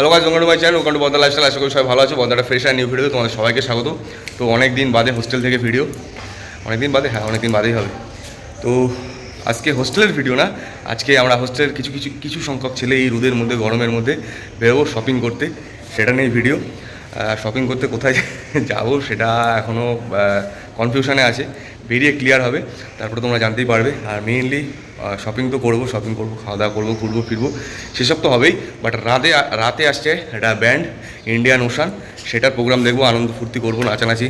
Hello গাছ ওখানে my channel ওখানে বন্দা লাইফস্টাইল আশা করি সবাই ভালো আছে। বন্দাটা ফ্রেশ আর নিউ ভিডিও তোমাদের সবাইকে স্বাগত। তো অনেক দিন বাদে হোস্টেল থেকে ভিডিও অনেক দিন বাদে? হ্যাঁ অনেক দিন বাদেই হবে। তো আজকে হোস্টেলের ভিডিও না, আজকে আমরা হোস্টেলের কিছু কিছু কিছু সংখ্যক ছেলে এই রোদের মধ্যে, গরমের মধ্যে বেরোবো শপিং করতে। সেটা নিয়ে ভিডিও শপিং করতে কোথায় যাব সেটা এখনও কনফিউশনে আছে। বেরিয়ে ক্লিয়ার হবে। তারপরে তোমরা জানতেই পারবে। আর মেইনলি শপিং তো করব শপিং করব খাওয়া দাওয়া করব, ঘুরবো, ফিরবো, সেসব তো হবেই। বাট রাতে রাতে আসছে একটা ব্যান্ড ইন্ডিয়ান ওশান সেটার প্রোগ্রাম দেখব, আনন্দ ফুর্তি করব, নাচানাচি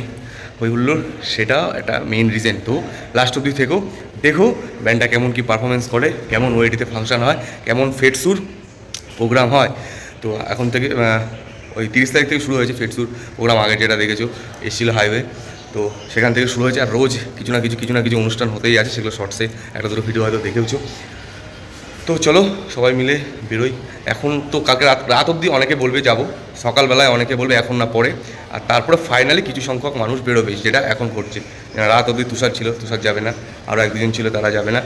হই হুল্লোর সেটা একটা মেইন রিজন তো লাস্ট অব্দি থেকেও দেখো ব্যান্ডটা কেমন কি পারফরমেন্স করে, কেমন ওয়েটিতে ফাংশন হয়, কেমন ফেটসুর প্রোগ্রাম হয়। তো এখন থেকে ওই তিরিশ তারিখ থেকে শুরু হয়েছে ফেটসুর প্রোগ্রাম আগে যেটা দেখেছ, এসছিল হাইওয়ে তো সেখান থেকে শুরু হয়েছে আর রোজ কিছু না কিছু কিছু না কিছু অনুষ্ঠান হতেই আছে, সেগুলো শর্টসে একটা দুটো ভিডিও হয়তো দেখেওছো। তো চলো, সবাই মিলে বেরোই। এখন তো কালকে রাত রাত অবধি অনেকে বলবে যাব, সকালবেলায় অনেকে বলবে এখন না পরে। আর তারপরে ফাইনালি কিছু সংখ্যক মানুষ বেরোবে, যেটা এখন ঘটছে। রাত অবধি তুষার ছিল, তুষার যাবে না আরও এক দুজন ছিল, তারা যাবে না।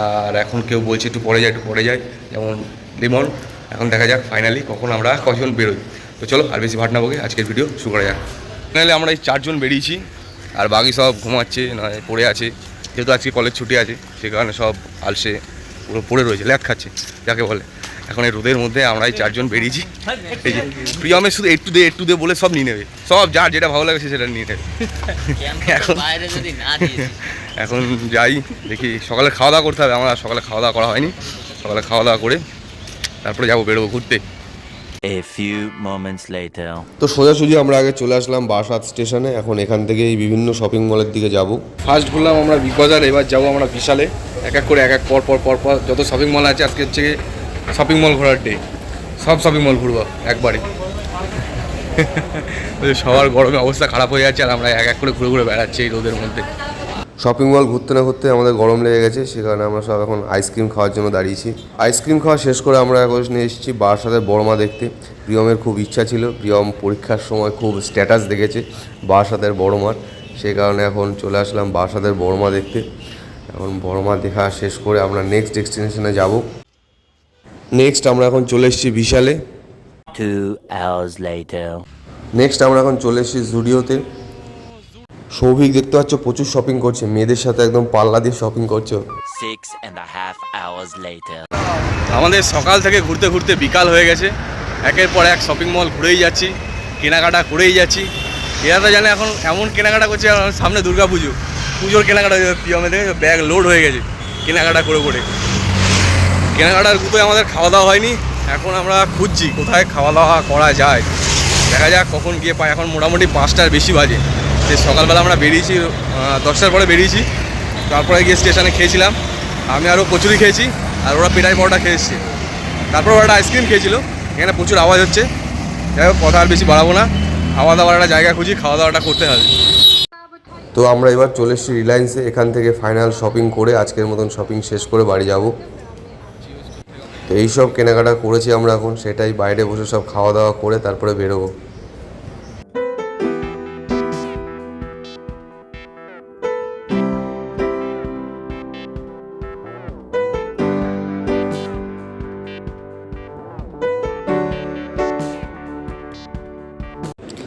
আর এখন কেউ বলছে একটু পরে যায়, একটু পরে যায়, যেমন লিমন। এখন দেখা যাক ফাইনালি কখন আমরা কজন বেরোই। তো চলো, আর বেশি ভাট না বকে, আজকের ভিডিও শুরু করা যাক। ফাইনালি আমরা এই চারজন বেরিয়েছি, আর বাকি সব ঘুমাচ্ছে, নয়, পড়ে আছে। যেহেতু আজকে কলেজ ছুটি আছে সে কারণে সব আলসে, পুরো পড়ে রয়েছে ল্যাক খাচ্ছে, যাকে বলে। এখন এই রোদের মধ্যে আমরা এই চারজন বেরিয়েছি। এই যে প্রিয়মের শুধু একটু দে একটু দে বলে সব নিয়ে নেবে। সব যার যেটা ভালো লাগে সেটা নিয়ে নেবে। এখন এখন যাই, দেখি, সকালে খাওয়া দাওয়া করতে হবে। আমরা সকালে খাওয়া দাওয়া করা হয়নি। সকালে খাওয়া দাওয়া করে তারপরে যাব বেরোবো ঘুরতে। A few moments later. তো সোজাসুজি আমরা আগে চলে আসলাম বারাসাত স্টেশনে। এখন এখান থেকেই বিভিন্ন শপিং মলের দিকে যাব। ফার্স্ট ঘুরলাম আমরা বিগ বাজার এবার যাব আমরা বিশালে। এক এক করে এক এক পর পর পর পর যত শপিং মল আছে, আজকে হচ্ছে শপিং মল ঘোরার ডে সব শপিং মল ঘুরবো একবারে। সবার গরমে অবস্থা খারাপ হয়ে যাচ্ছে আর আমরা এক এক করে ঘুরে ঘুরে বেড়াচ্ছি এই রোদের মধ্যে। শপিং মল ঘুরতে না ঘুরতে আমাদের গরম লেগে গেছে সে কারণে আমরা সব এখন আইসক্রিম খাওয়ার জন্য দাঁড়িয়েছি। আইসক্রিম খাওয়া শেষ করে আমরা এখন নিয়ে এসেছি বারাসাতের বড়মা দেখতে। প্রিয়মের খুব ইচ্ছা ছিল প্রিয়ম পরীক্ষার সময় খুব স্ট্যাটাস দেখেছে বারাসাতের বড়মার। সেই কারণে এখন চলে আসলাম বারাসাতের বড়মা দেখতে। এখন বড়মা দেখা শেষ করে আমরা নেক্সট ডেস্টিনেশনে যাব। নেক্সট আমরা এখন চলে এসেছি বিশালে. নেক্সট আমরা এখন চলে এসেছি জুডিওতে। সৌভিক দেখতে পাচ্ছ প্রচুর শপিং করছে। মেয়েদের সাথে একদম পাল্লা দিয়ে শপিং করছ। Six and a half hours আমাদের সকাল থেকে ঘুরতে ঘুরতে বিকাল হয়ে গেছে। একের পর এক শপিং মল ঘুরেই যাচ্ছি কেনাকাটা করেই যাচ্ছি। এরা তো জানে এখন এমন কেনাকাটা করছে সামনে দুর্গা পুজো পুজোর কেনাকাটা পিয়মে দেখে ব্যাগ লোড হয়ে গেছে কেনাকাটা করে করে। কেনাকাটার গুতোয় আমাদের খাওয়া দাওয়া হয়নি। এখন আমরা খুঁজছি কোথায় খাওয়া দাওয়া করা যায়। দেখা যাক কখন গিয়ে পাই এখন মোটামুটি পাঁচটার বেশি বাজে। সে সকালবেলা আমরা বেরিয়েছি দশটার পরে বেরিয়েছি। তারপরে গিয়ে স্টেশনে খেয়েছিলাম। আমি আরও কচুরি খেয়েছি, আর ওরা পেটাই পরোটা খেয়েছে তারপর ওরা একটা আইসক্রিম খেয়েছিল, এখানে প্রচুর আওয়াজ হচ্ছে। যাই হোক, কথা আর বেশি বাড়াবো না। খাওয়া দাওয়ার একটা জায়গা খুঁজি খাওয়া দাওয়াটা করতে হবে। তো আমরা এবার চলে এসেছি রিলায়েন্সে, এখান থেকে ফাইনাল শপিং করে আজকের মতন শপিং শেষ করে বাড়ি যাব। তো এইসব কেনাকাটা করেছি আমরা এখন, সেটাই বাইরে বসে সব খাওয়া দাওয়া করে তারপরে বেরোবো।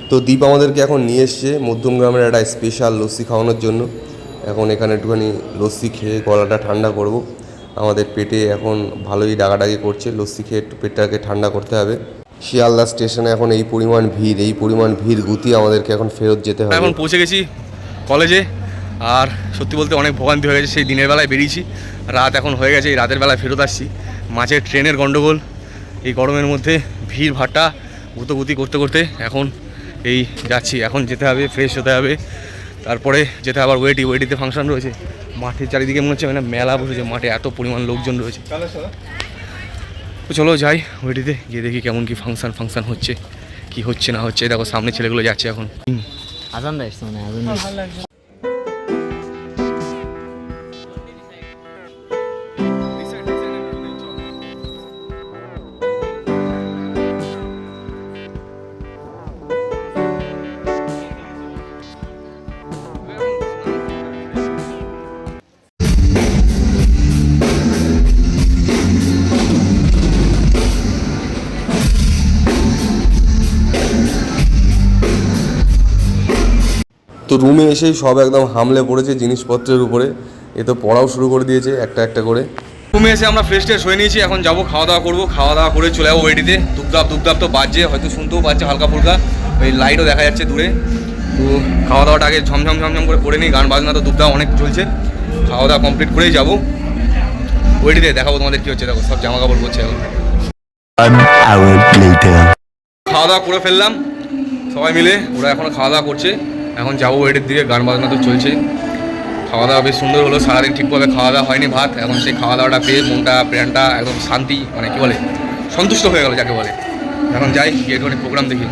তো দীপ আমাদেরকে এখন নিয়ে এসছে মধ্যমগ্রামের একটা স্পেশাল লস্যি খাওয়ানোর জন্য। এখন এখানে একটুখানি লস্যি খেয়ে গলাটা ঠান্ডা করব। আমাদের পেটে এখন ভালোই ডাকাডাকি করছে, লস্যি খেয়ে একটু পেটটাকে ঠান্ডা করতে হবে। শিয়ালদা স্টেশনে এখন এই পরিমাণ ভিড়, এই পরিমাণ ভিড় গুতি আমাদেরকে এখন ফেরত যেতে হবে। এখন পৌঁছে গেছি কলেজে আর সত্যি বলতে অনেক ভোগান্তি হয়ে গেছে, সেই দিনের বেলায় বেরিয়েছি। রাত এখন হয়ে গেছে, এই রাতের বেলায় ফেরত আসছি। মাঝে ট্রেনের গণ্ডগোল এই গরমের মধ্যে ভিড় ভাট্টা, গুতোগুতি করতে করতে এখন এই যাচ্ছি, এখন যেতে হবে ফ্রেশ হতে হবে। তারপরে যেতে আবার ওয়েটি ওয়েটিতে ফাংশন রয়েছে। মাঠের চারিদিকে মনে হচ্ছে মানে মেলা বসেছে, মাঠে এত পরিমাণ লোকজন রয়েছে। চলো যাই ওয়েটিতে গিয়ে দেখি কেমন কি ফাংশন ফাংশন হচ্ছে, কি হচ্ছে না হচ্ছে। দেখো, সামনে ছেলেগুলো যাচ্ছে এখন। আজান তো রুমে এসেই সব একদম হামলে পড়েছে জিনিসপত্রের উপরে। এ তো পড়াও শুরু করে দিয়েছে একটা একটা করে। রুমে এসে আমরা ফ্রেশ ট্রেশ হয়ে নিয়েছি এখন যাব খাওয়া দাওয়া করব। খাওয়া দাওয়া করে চলে যাব ওয়েডিতে দুপদাপ দুপদাপ তো বাজছে হয়তো শুনতেও পাচ্ছে হালকা ফুলকা। ওই লাইটও দেখা যাচ্ছে দূরে। তো খাওয়া দাওয়াটা আগে ঝমঝম ঝমঝম করে করে নিই গান বাজনা তো দুপদাপ অনেক চলছে। খাওয়া দাওয়া কমপ্লিট করেই যাব। ওয়েডিতে দেখাবো তোমাদের কী হচ্ছে। দেখো সব জামা কাপড় করছে এখন. খাওয়া দাওয়া করে ফেললাম। সবাই মিলে ওরা এখন খাওয়া দাওয়া করছে। এখন যাব ওয়েটের দিকে, গান বাজনা তো চলছে। খাওয়া দাওয়া বেশ সুন্দর হলো, সারাদিন ঠিকভাবে খাওয়া দাওয়া হয়নি ভাত। এখন সেই খাওয়া দাওয়াটা পেয়ে মনটা, প্রাণটা একদম শান্তি মানে কী বলে, সন্তুষ্ট হয়ে গেল যাকে বলে। এখন যাই, গিয়ে একটু প্রোগ্রাম দেখি।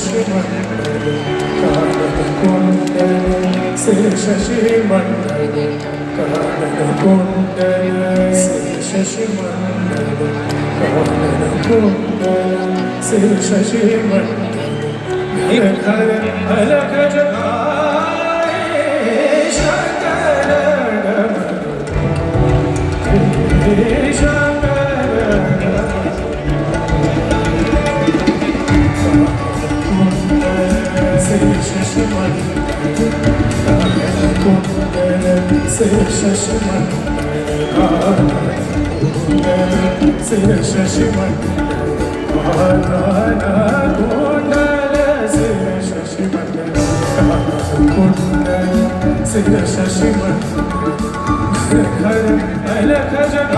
ശശിമന്ദനെ കാണത കൊണ്ടനെ ശശിമന്ദനെ കാണത കൊണ്ടനെ ശശിമന്ദനെ കാണത കൊണ്ടനെ ശശിമന്ദനെ ഘര ഹലകജനാ Krishna Seni şaşırma Hele kaçak